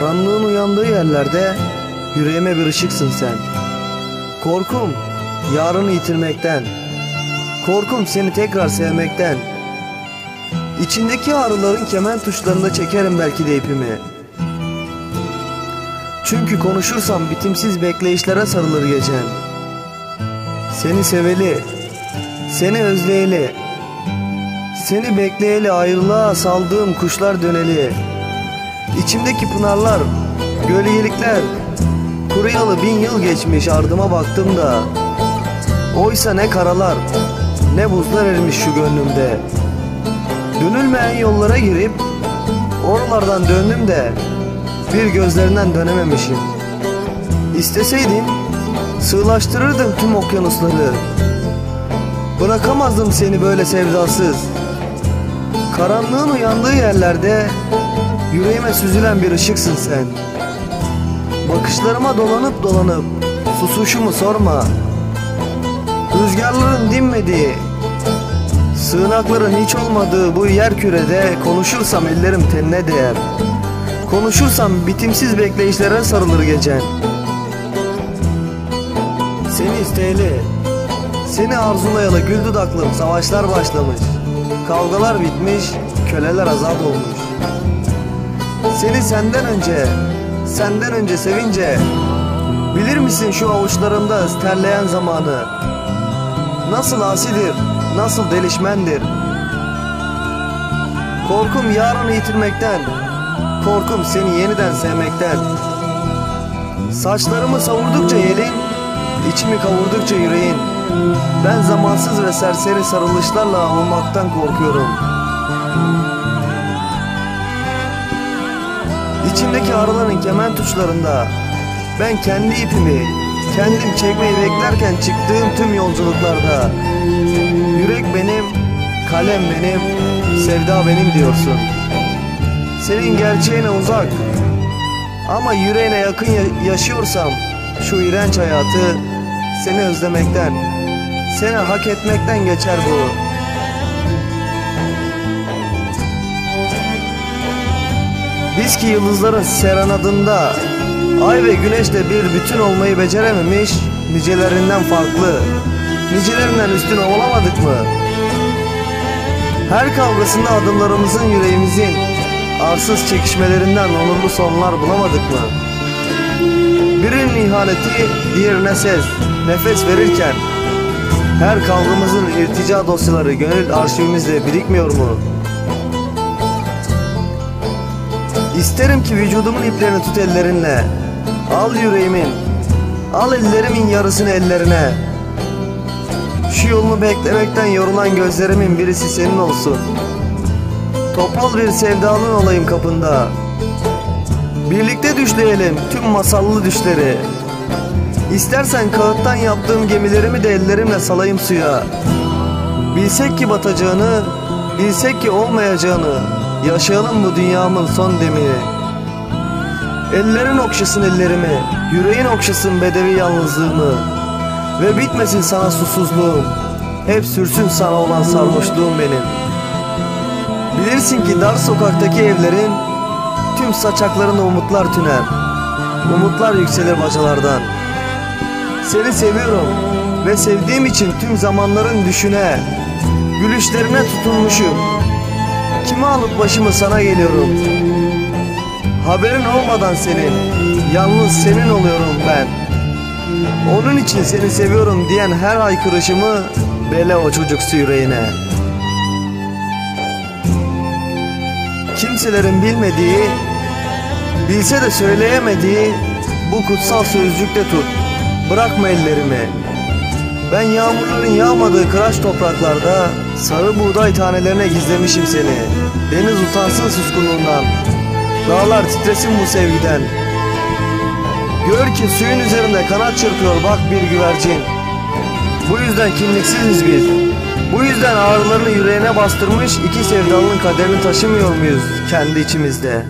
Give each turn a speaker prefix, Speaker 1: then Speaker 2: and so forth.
Speaker 1: Karanlığın uyandığı yerlerde yüreğime bir ışıksın sen. Korkum yarını yitirmekten. Korkum seni tekrar sevmekten. İçindeki ağrıların kemen tuşlarında çekerim belki de ipimi. Çünkü konuşursam bitimsiz bekleyişlere sarılır gecen. Seni seveli, seni özleyeli, seni bekleyeli ayrılığa saldığım kuşlar döneli. İçimdeki pınarlar, gölgelikler, kuruyalı bin yıl geçmiş ardıma baktım da. Oysa ne karalar, ne buzlar erimiş şu gönlümde. Dönülmeyen yollara girip oralardan döndüm de bir gözlerinden dönememişim. İsteseydim sığlaştırırdım tüm okyanusları. Bırakamazdım seni böyle sevdasız. Karanlığın uyandığı yerlerde yüreğime süzülen bir ışıksın sen. Bakışlarıma dolanıp dolanıp susuşumu sorma. Rüzgarların dinmediği, sığınakların hiç olmadığı bu yer kürede konuşursam ellerim tenine değer. Konuşursam bitimsiz bekleyişlere sarılır gecen. Seni isteyeli, seni arzulayalı gül dudaklım savaşlar başlamış. Kavgalar bitmiş, köleler azat olmuş. Seni senden önce, senden önce sevince Bilir misin şu avuçlarımda terleyen zamanı? Nasıl asidir, nasıl delişmendir? Korkum yarını yitirmekten Korkum seni yeniden sevmekten. Saçlarımı savurdukça yelin içimi kavurdukça yüreğin. Ben zamansız ve serseri sarılışlarla olmaktan korkuyorum İçimdeki arıların kemen tuşlarında Ben kendi ipimi Kendim çekmeyi beklerken çıktığım tüm yolculuklarda Yürek benim, kalem benim, sevda benim diyorsun. Senin gerçeğine uzak Ama yüreğine yakın ya- yaşıyorsam Şu iğrenç hayatı Seni özlemekten Seni hak etmekten geçer bu Biz ki yıldızların serenadında Ay ve güneşle bir bütün olmayı becerememiş Nicelerinden farklı Nicelerinden üstün olamadık mı? Her kavgasında adımlarımızın yüreğimizin Arsız çekişmelerinden onurlu sonlar bulamadık mı? Birinin ihaneti diğerine ses, nefes verirken Her kavgamızın irtica dosyaları gönül arşivimizde birikmiyor mu? İsterim ki vücudumun iplerini tut ellerinle. Al yüreğimin. Al ellerimin yarısını ellerine. Şu yolunu beklemekten yorulan gözlerimin birisi senin olsun. Topal bir sevdalın olayım kapında. Birlikte düşleyelim tüm masallı düşleri. İstersen kağıttan yaptığım gemilerimi de ellerimle salayım suya. Bilsek ki batacağını, bilsek ki olmayacağını Yaşayalım bu dünyamın son demini Ellerin okşasın ellerimi Yüreğin okşasın bedevi yalnızlığımı. Ve bitmesin sana susuzluğum Hep sürsün sana olan sarhoşluğum benim. Bilirsin ki dar sokaktaki evlerin Tüm saçaklarına umutlar tüner. Umutlar yükselir bacalardan. Seni seviyorum Ve sevdiğim için tüm zamanların düşüne Gülüşlerine tutulmuşum Kimi alıp başımı sana geliyorum? Haberin olmadan senin Yalnız senin oluyorum ben. Onun için seni seviyorum diyen her haykırışımı Bele o çocuksu yüreğine. Kimselerin bilmediği Bilse de söyleyemediği Bu kutsal sözcükte tut. Bırakma ellerimi Ben yağmurların yağmadığı kıraç topraklarda Sarı buğday tanelerine gizlemişim seni. Deniz utansın suskunluğundan. Dağlar titresin bu sevgiden. Gör ki suyun üzerinde kanat çırpıyor bak bir güvercin. Bu yüzden kimliksiziz biz. Bu yüzden ağrılarını yüreğine bastırmış iki sevdalının kaderini taşımıyor muyuz kendi içimizde?